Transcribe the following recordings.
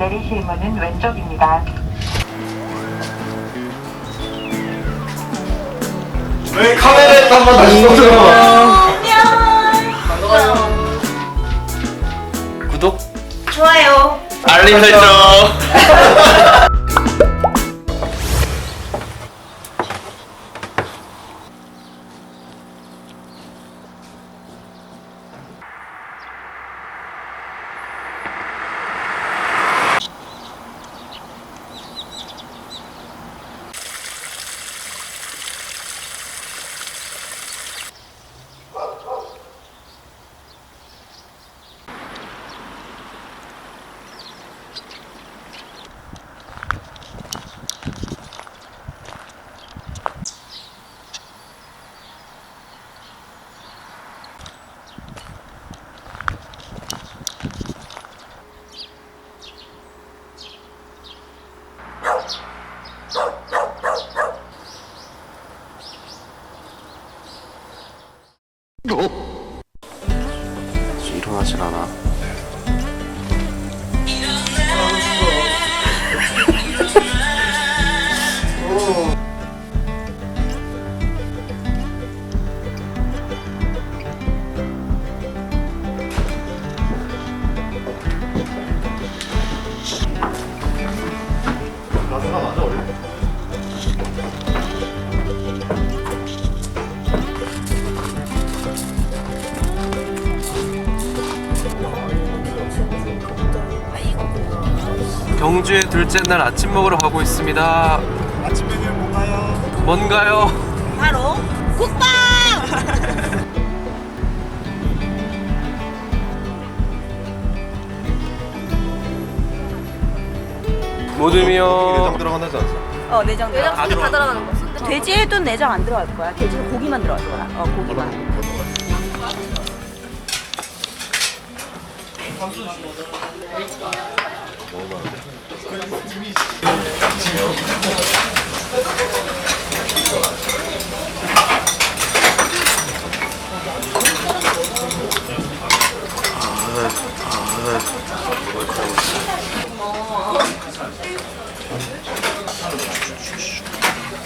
내리실 문은 왼쪽입니다. 왜 카메라에 한번 다시 또 들어봐. 구독 좋아요. 알림 설정 둘째 날 아침 먹으러 가고 있습니다 아침 메뉴 뭔가요? 뭔가요? 바로 국밥. 모듬이요 내장 들어간다지 않았어? 어 내장 들어. 다 들어가. 들어가는 거 순대 돼지에도 내장 안 들어갈 거야. 돼지는 고기만 들어갈 거야. 어 고기만.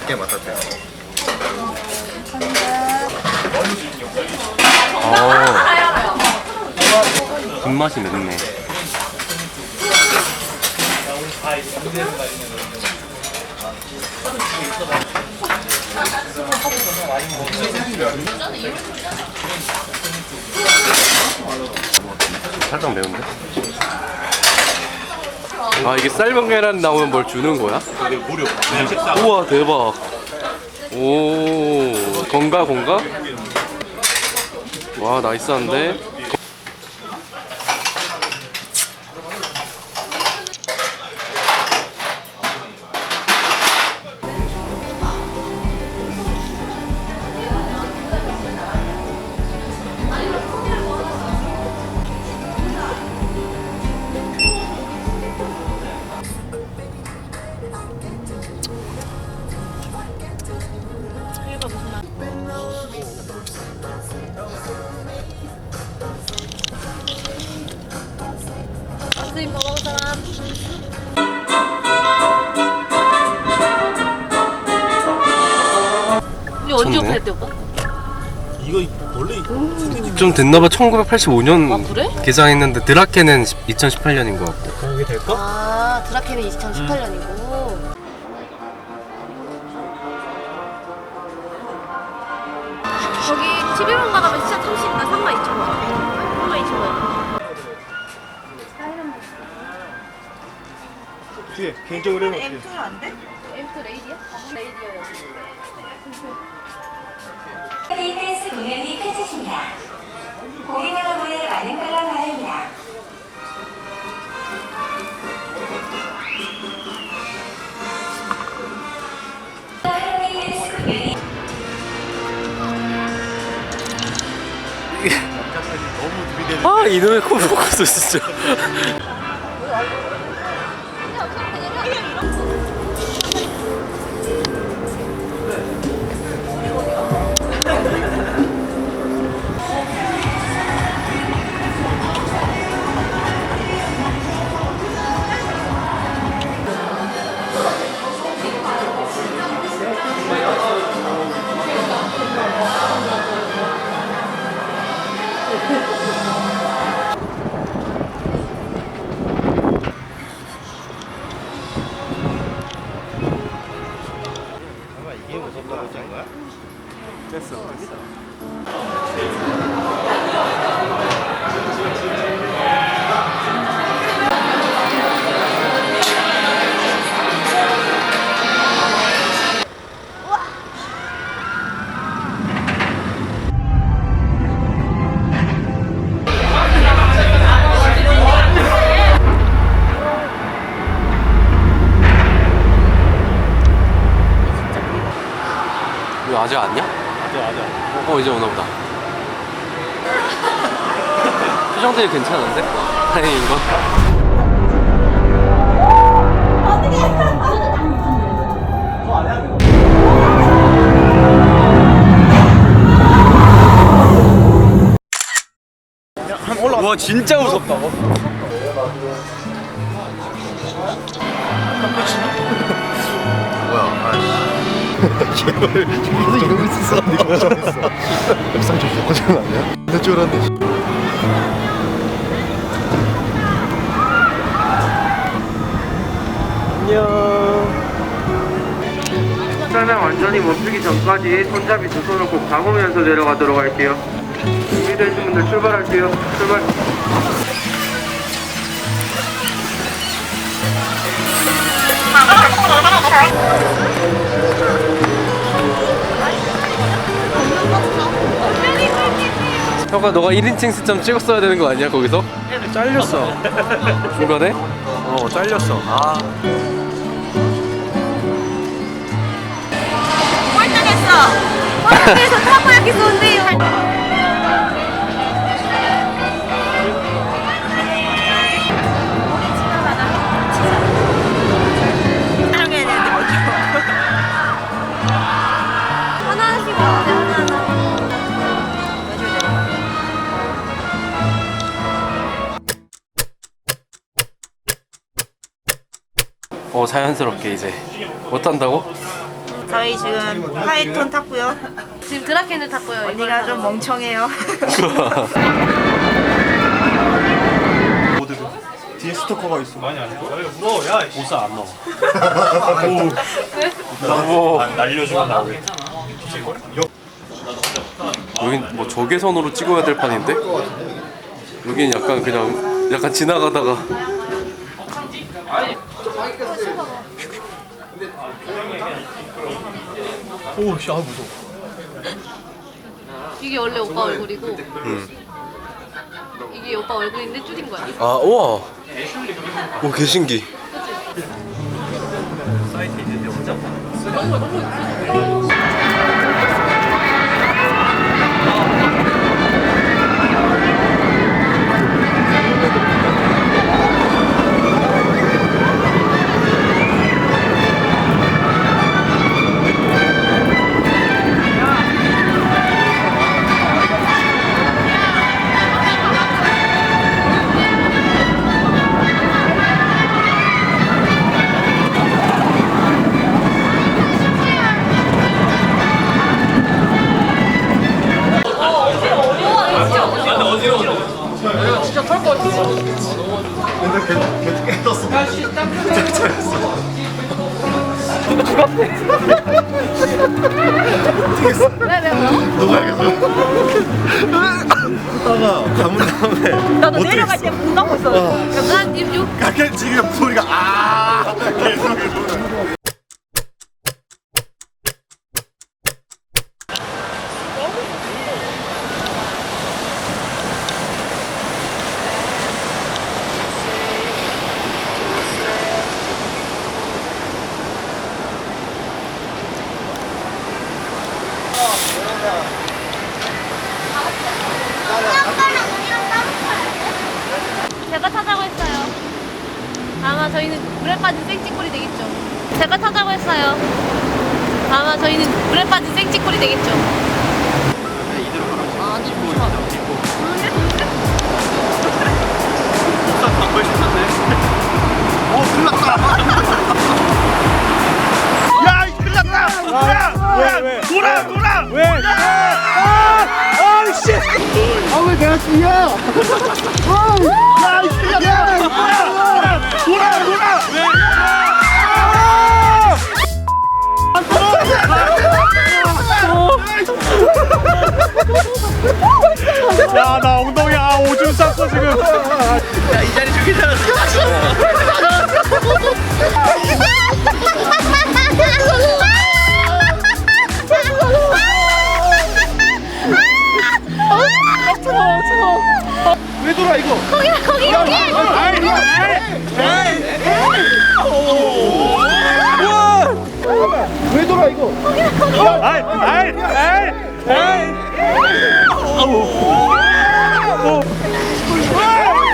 꽤 맡았대. 어 뒷맛이 맵네 살짝 매운데? 아 이게 삶은 계란 나오면 뭘 주는 거야? 무료. 우와 대박 오 건가 건가? 와 나이스한데 선생님 먹어본 사람 이거 언제 좋네. 오픈했대 오빠? 이거 원래 생긴 좀 됐나봐 1985년 아, 그래? 개장했는데 드라케는 2018년인 것 같고 그게 될까? 아 드라케는 2018년이고 거기 11번 가다면 진짜 30나 3만 2천 원 3만 2천 원 뒤에 개인적으로 해놓을게. M2는 안 돼? 엠프 레이디야? 레이디어요 KBS 공연이 펼쳐집니다. 고객 여러분의 많은 관람 바랍니다. 너무 들이대는. 아 이놈의 코브코스 진짜 어 이제 오나 보다 표정들이 괜찮은데? 다행인 건 와 진짜 무섭다. 뭐야? 아이씨. 걔를 계속 이러고 있었어. 영상 좀 바꿔주면 안 돼요? 근데 줄 알았네. 차량 완전히 멈추기 전까지 손잡이 두 손을 꼭 잡으면서 내려가도록 할게요. 준비되신 분들 출발할게요. 출발. 형아 너가 1인칭 시점 찍었어야 되는 거 아니야 거기서? 잘렸어 중간에? 어 잘렸어. 아. 꼴등했어. 꼴등해서 타코야키 쏜대요. 자연스럽게 이제 못한다고? 저희 지금 하이톤 탔고요. 지금 드라켄을 탔고요. 언니가 좀 멍청해요. 뒤에 스토커가 있어. 많이 안 해. 무서워. 야, 보스 안 먹어. 오 날려주면 나오게. 여긴 뭐 적외선으로 찍어야 될 판인데? 여긴 약간 그냥 약간 지나가다가 오, 씨, 아 무서워. 이게 원래 오빠 얼굴이고 이게 오빠 얼굴인데 줄인 거야. 아 우와 오 개신기 하다가 가문 다음에 나도 내려갈 때 있어. 약간 입 가게 지금 소리가 아 계속 제가 타자고 했어요. 아마 저희는 물에 빠진 생찌꼴이 되겠죠. 제가 타자고 했어요. 아마 저희는 물에 빠진 생찌꼴이 되겠죠. 아니, 좋아. 야, 이 큰일 났다! 야! 야! 왜? 돌아! 돌아! 왜? 야! 아! 아, 씨! 아, 왜 내가? 야, 이 큰일 났다! 야! 줄 쌌어 지금. 야 이 자리 주기 왜 돌아 이거? 거기 거기 여기. 왜 돌아 이거? 아이 아이 아이 아이.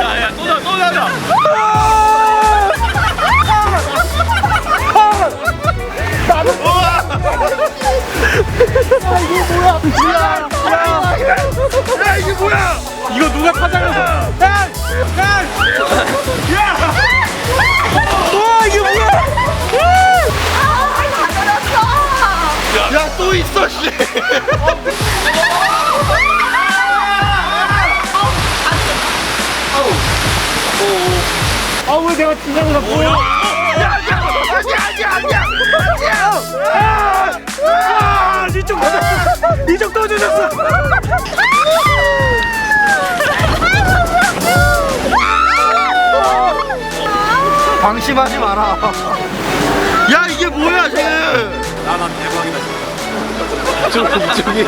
야야 또나 또 나다. 야 이게 뭐야? 이거 누가 파장해서? 야! 야! 진상을 잡고? 야, 야. 아, 아, 이쪽 맞았어. 이쪽 떠주셨어. 방심하지 마라. 야 이게 뭐야 지금? 나나 대박이다. 저 공중이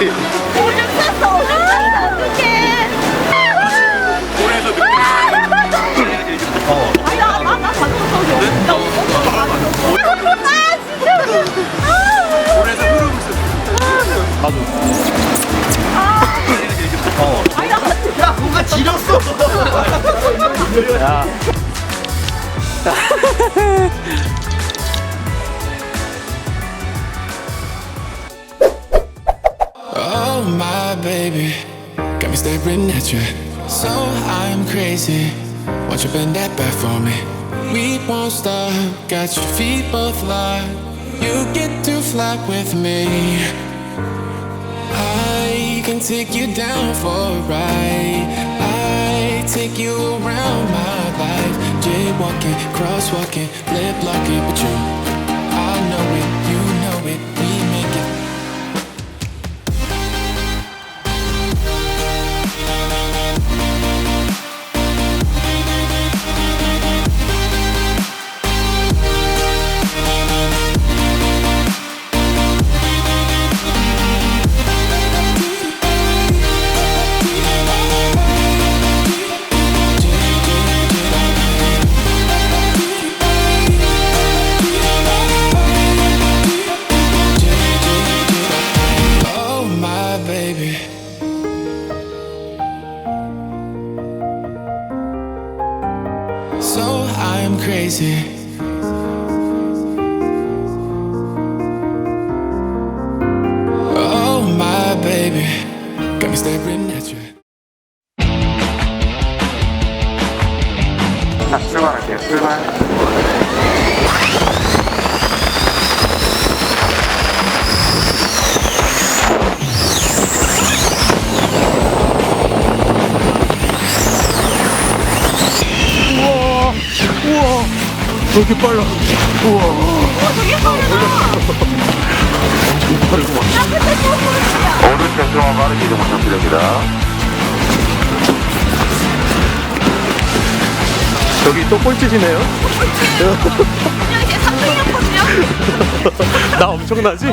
오줌 쌌어. 오줌 쌌어. 어떡해. 올해서 느끼는 아 아. Oh my baby, got me staring at you. So I'm crazy. Won't you bend that back for me? We won't stop. Got your feet both locked. You get to fly with me. I can take you down for a ride. I take you around my life. Jaywalking, crosswalking, lip locking, but you. Me staring at you. 자, 출발할게요. 출발. 우와. 왜 이렇게 빨라? 오른쪽 중앙 빠르게 이동 부탁드립니다. 저기 또 꼴찌시네요. 그냥 이제 3등이었거든요. 나 엄청나지?